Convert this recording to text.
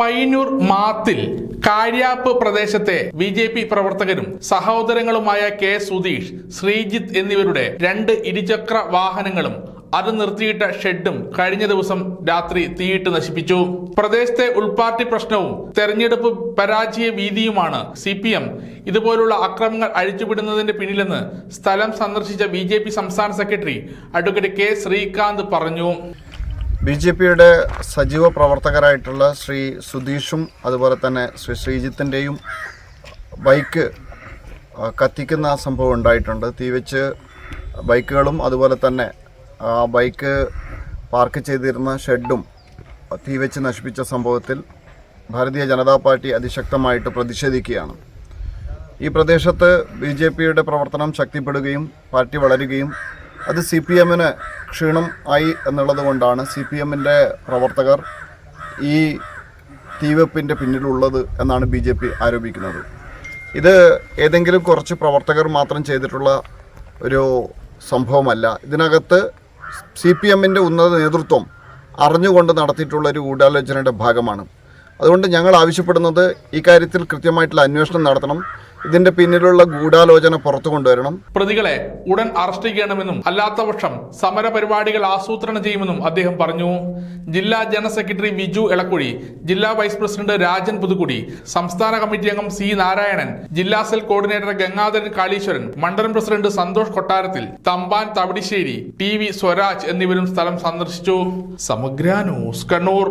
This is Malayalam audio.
പയ്യന്നൂർ മാത്തിൽ കാര്യാപ്പ് പ്രദേശത്തെ ബി ജെ പി പ്രവർത്തകരും സഹോദരങ്ങളുമായ കെ സുധീഷ് ശ്രീജിത്ത് എന്നിവരുടെ രണ്ട് ഇരുചക്ര വാഹനങ്ങളും അത് നിർത്തിയിട്ട ഷെഡും കഴിഞ്ഞ ദിവസം രാത്രി തീയിട്ട് നശിപ്പിച്ചു. പ്രദേശത്തെ ഉൾപാർട്ടി പ്രശ്നവും തെരഞ്ഞെടുപ്പ് പരാജയ ഭീതിയുമാണ് സി പി എം. ഇതുപോലുള്ള അക്രമങ്ങൾ അഴിച്ചുവിടുന്നതിന്റെ പിന്നിലെന്ന് സ്ഥലം സന്ദർശിച്ച ബി സംസ്ഥാന സെക്രട്ടറി അഡ്വക്കേറ്റ് കെ ശ്രീകാന്ത് പറഞ്ഞു. ബി ജെ പിയുടെ സജീവ പ്രവർത്തകരായിട്ടുള്ള ശ്രീ സുധീഷും അതുപോലെ തന്നെ ശ്രീ ശ്രീജിത്തിന്റെയും ബൈക്ക് കത്തിക്കുന്ന സംഭവം ഉണ്ടായിട്ടുണ്ട്. തീവച്ച് ബൈക്കുകളും അതുപോലെ തന്നെ ആ ബൈക്ക് പാർക്ക് ചെയ്തിരുന്ന ഷെഡും തീവച്ച് നശിപ്പിച്ച സംഭവത്തിൽ ഭാരതീയ ജനതാ പാർട്ടി അതിശക്തമായിട്ട് പ്രതിഷേധിക്കുകയാണ്. ഈ പ്രദേശത്ത് ബി ജെ പിയുടെ പ്രവർത്തനം ശക്തിപ്പെടുകയും പാർട്ടി വളരുകയും അത് സി പി എമ്മിന് ക്ഷീണം ആയി എന്നുള്ളത് കൊണ്ടാണ് സി പി എമ്മിന്റെ പ്രവർത്തകർ ഈ തീവെപ്പിന്റെ പിന്നിലുള്ളത് എന്നാണ് ബി ജെ പി ആരോപിക്കുന്നത്. ഇത് ഏതെങ്കിലും കുറച്ച് പ്രവർത്തകർ മാത്രം ചെയ്തിട്ടുള്ള ഒരു സംഭവമല്ല. ഇതിനകത്ത് സി പി എമ്മിന്റെ ഉന്നത നേതൃത്വം അറിഞ്ഞുകൊണ്ട് നടത്തിയിട്ടുള്ള ഒരു ഗൂഢാലോചനയുടെ ഭാഗമാണ്. അതുകൊണ്ട് ഞങ്ങൾ ആവശ്യപ്പെടുന്നത് ഈ കാര്യത്തിൽ കൃത്യമായിട്ടുള്ള അന്വേഷണം നടത്തണം. ഇതിന്റെ പിന്നിലുള്ള ഗൂഢാലോചന പുറത്തു കൊണ്ടുവരണം. പ്രതികളെ ഉടൻ അറസ്റ്റ് ചെയ്യണമെന്നും അല്ലാത്തപക്ഷം സമര പരിപാടികൾ ആസൂത്രണം ചെയ്യുമെന്നും അദ്ദേഹം പറഞ്ഞു. ജില്ലാ ജനറൽ സെക്രട്ടറി ബിജു എളക്കുഴി ജില്ലാ വൈസ് പ്രസിഡന്റ് രാജൻ പുതുക്കുടി സംസ്ഥാന കമ്മിറ്റി അംഗം സി നാരായണൻ ജില്ലാ സെൽ കോർഡിനേറ്റർ ഗംഗാധരൻ കാളീശ്വരൻ മണ്ഡലം പ്രസിഡന്റ് സന്തോഷ് കൊട്ടാരത്തിൽ തമ്പാൻ തവിടിശ്ശേരി ടി വി സ്വരാജ് എന്നിവരും സ്ഥലം സന്ദർശിച്ചു. സമഗ്ര ന്യൂസ് കണ്ണൂർ.